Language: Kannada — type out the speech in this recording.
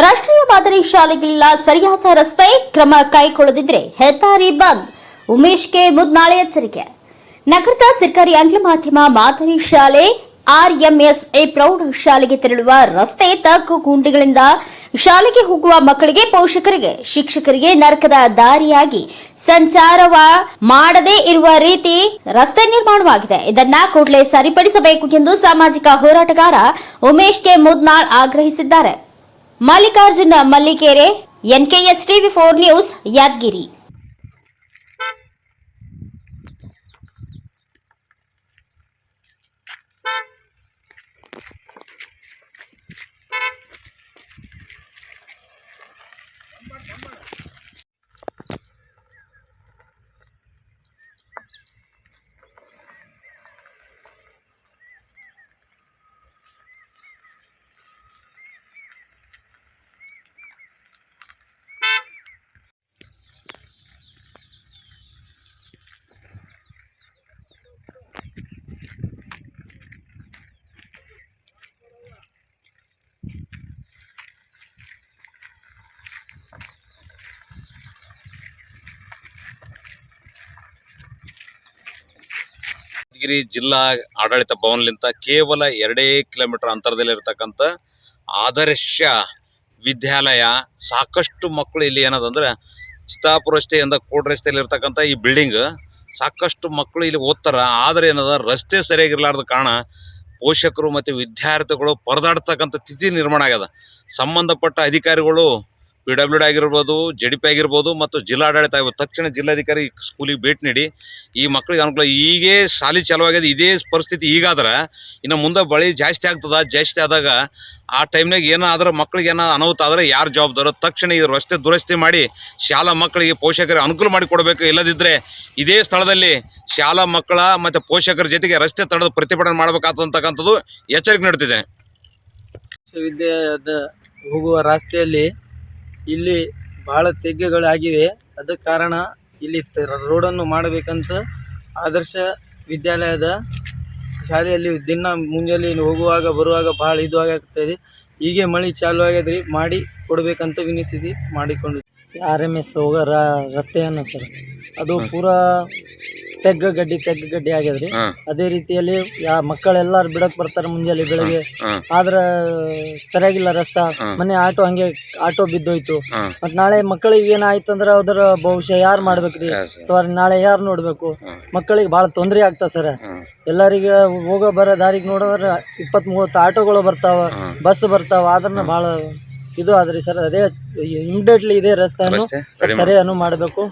ರಾಷ್ಟ್ರೀಯ ಮಾದರಿ ಶಾಲೆಗಳಿಲ್ಲ, ಸರಿಯಾದ ರಸ್ತೆ ಕ್ರಮ ಕೈಗೊಳ್ಳದಿದ್ರೆ ಹೆದ್ದಾರಿ ಬಂದ್. ಉಮೇಶ್ಗೆ ಮುದ್ನಾಳೆ ಎಚ್ಚರಿಕೆ. ನಗರದ ಸರ್ಕಾರಿ ಆಂಗ್ಲ ಮಾಧ್ಯಮ ಮಾದರಿ ಶಾಲೆ ಆರ್ಎಂಎಸ್ಎ ಪ್ರೌಢ ಶಾಲೆಗೆ ತೆರಳುವ ರಸ್ತೆ ತಗ್ಗು ಗುಂಡಿಗಳಿಂದ ಶಾಲೆಗೆ ಹೋಗುವ ಮಕ್ಕಳಿಗೆ ಪೋಷಕರಿಗೆ, ಶಿಕ್ಷಕರಿಗೆ ನರಕದ ದಾರಿಯಾಗಿ ಸಂಚಾರವ ಮಾಡದೇ ಇರುವ ರೀತಿ ರಸ್ತೆ ನಿರ್ಮಾಣವಾಗಿದೆ. ಇದನ್ನ ಕೂಡಲೇ ಸರಿಪಡಿಸಬೇಕು ಎಂದು ಸಾಮಾಜಿಕ ಹೋರಾಟಗಾರ ಉಮೇಶ್ ಕೆ ಮುದ್ನಾಳ್ ಆಗ್ರಹಿಸಿದ್ದಾರೆ. Mallikarjuna Mallikere NKS TV four news Yadgiri. Yadgiri ಜಿಲ್ಲಾ ಆಡಳಿತ ಭವನ್ಲಿಂತ ಕೇವಲ ಎರಡೇ ಕಿಲೋಮೀಟರ್ ಅಂತರದಲ್ಲಿರ್ತಕ್ಕಂಥ ಆದರ್ಶ ವಿದ್ಯಾಲಯ, ಸಾಕಷ್ಟು ಮಕ್ಕಳು ಇಲ್ಲಿ ಏನದಂದ್ರೆ ಚಿತ್ತಾಪುರ ರಸ್ತೆಯಿಂದ ಕೋಟ್ ರಸ್ತೆಯಲ್ಲಿ ಇರ್ತಕ್ಕಂಥ ಈ ಬಿಲ್ಡಿಂಗ್ ಸಾಕಷ್ಟು ಮಕ್ಕಳು ಇಲ್ಲಿ ಓದ್ತಾರ. ಆದ್ರೆ ಏನದ, ರಸ್ತೆ ಸರಿಯಾಗಿರ್ಲಾರ್ದ ಕಾರಣ ಪೋಷಕರು ಮತ್ತು ವಿದ್ಯಾರ್ಥಿಗಳು ಪರದಾಡ್ತಕ್ಕಂಥ ಸ್ಥಿತಿ ನಿರ್ಮಾಣ ಆಗ್ಯದ. ಸಂಬಂಧಪಟ್ಟ ಅಧಿಕಾರಿಗಳು ಪಿ ಡಬ್ಲ್ಯೂ ಡಿ ಆಗಿರ್ಬೋದು ಜೆ ಡಿ ಪಿ ಆಗಿರ್ಬೋದು ಮತ್ತು ಜಿಲ್ಲಾಡಳಿತ ಆಗಿರ್ಬೋದು. ತಕ್ಷಣ ಜಿಲ್ಲಾಧಿಕಾರಿ ಸ್ಕೂಲಿಗೆ ಭೇಟಿ ನೀಡಿ, ಈ ಮಕ್ಕಳಿಗೆ ಅನುಕೂಲ ಈಗೇ ಶಾಲೆ ಚಾಲು ಆಗ್ಯದ ಇದೇ ಪರಿಸ್ಥಿತಿ ಈಗಾದ್ರೆ. ಇನ್ನು ಮುಂದೆ ಬಳಿ ಜಾಸ್ತಿ ಆಗ್ತದೆ, ಜಾಸ್ತಿ ಆದಾಗ ಆ ಟೈಮ್ನಾಗ ಏನಾದರೂ ಮಕ್ಕಳಿಗೆ ಏನೋ ಅನಾಹುತ ಆದರೆ ಯಾರು ಜವಾಬ್ದಾರ? ತಕ್ಷಣ ಈ ರಸ್ತೆ ದುರಸ್ತಿ ಮಾಡಿ ಶಾಲಾ ಮಕ್ಕಳಿಗೆ ಪೋಷಕರಿಗೆ ಅನುಕೂಲ ಮಾಡಿ ಕೊಡಬೇಕು. ಇಲ್ಲದಿದ್ದರೆ ಇದೇ ಸ್ಥಳದಲ್ಲಿ ಶಾಲಾ ಮಕ್ಕಳ ಮತ್ತು ಪೋಷಕರ ಜೊತೆಗೆ ರಸ್ತೆ ತಡೆದು ಪ್ರತಿಭಟನೆ ಮಾಡಬೇಕಾದಂತಕ್ಕಂಥದ್ದು ಎಚ್ಚರಿಕೆ ನೀಡ್ತಿದ್ದೇನೆ. ವಿಶ್ವವಿದ್ಯಾಲಯದ ಹೋಗುವ ರಸ್ತೆಯಲ್ಲಿ ಇಲ್ಲಿ ಬಹಳ ತೆಗ್ಗುಗಳಾಗಿವೆ. ಅದಕ್ಕೆ ಕಾರಣ ಇಲ್ಲಿ ರೋಡನ್ನು ಮಾಡಬೇಕಂತ ಆದರ್ಶ ವಿದ್ಯಾಲಯದ ಶಾಲೆಯಲ್ಲಿ ದಿನ ಮುಂಜಾನೆ ಹೋಗುವಾಗ ಬರುವಾಗ ಭಾಳ ಇದು ಆಗಾಗ್ತದೆ ಹೀಗೆ ಮಳೆ ಚಾಲು ಆಗ್ಯದ್ರಿ ಮಾಡಿ ಕೊಡಬೇಕಂತ ವಿನಿಸಿದಿ ಮಾಡಿಕೊಂಡು ಆರ್ ಎಂ ಎಸ್ ಹೋಗೋ ರಸ್ತೆಯನ್ನು ಸರ್. ಅದು ಪೂರಾ ತೆಗ್ಗ ಗಡ್ಡಿ ತೆಗ್ಗ ಗಡ್ಡಿ ಆಗ್ಯದ್ರಿ. ಅದೇ ರೀತಿಯಲ್ಲಿ ಯಾ ಮಕ್ಕಳೆಲ್ಲಾರು ಬಿಡಕ್ ಬರ್ತಾರೆ ಮುಂಜಾನೆ ಬೆಳಿಗ್ಗೆ. ಆದ್ರ ಸರಿಯಾಗಿಲ್ಲ ರಸ್ತಾ. ಮನೆ ಆಟೋ ಹಂಗೆ ಆಟೋ ಬಿದ್ದೋಯ್ತು. ಮತ್ತ್ ಮತ್ ನಾಳೆ ಮಕ್ಕಳಿಗೆ ಏನಾಯ್ತು ಅಂದ್ರೆ ಅದರ ಭವಿಷ್ಯ ಯಾರು ಮಾಡ್ಬೇಕ್ರಿ? ಸರ್. ನಾಳೆ ಯಾರು ನೋಡ್ಬೇಕು. ಮಕ್ಕಳಿಗೆ ಬಹಳ ತೊಂದರೆ ಆಗ್ತದ ಸರ್. ಎಲ್ಲರಿಗ ಹೋಗೋ ಬರೋ ದಾರಿಗೆ ನೋಡಿದ್ರೆ ಇಪ್ಪತ್ ಮೂವತ್ತು ಆಟೋಗಳು ಬರ್ತಾವ ಬಸ್ ಬರ್ತಾವ ಅದನ್ನ ಬಹಳ ಇದು ಆದ್ರಿ ಸರ್. ಅದೇ ಇಮಿಡಿಯೇಟ್ಲಿ ಇದೇ ರಸ್ತೆಯನ್ನು ಸರಿ ಸರಿಯನ್ನು ಮಾಡಬೇಕು.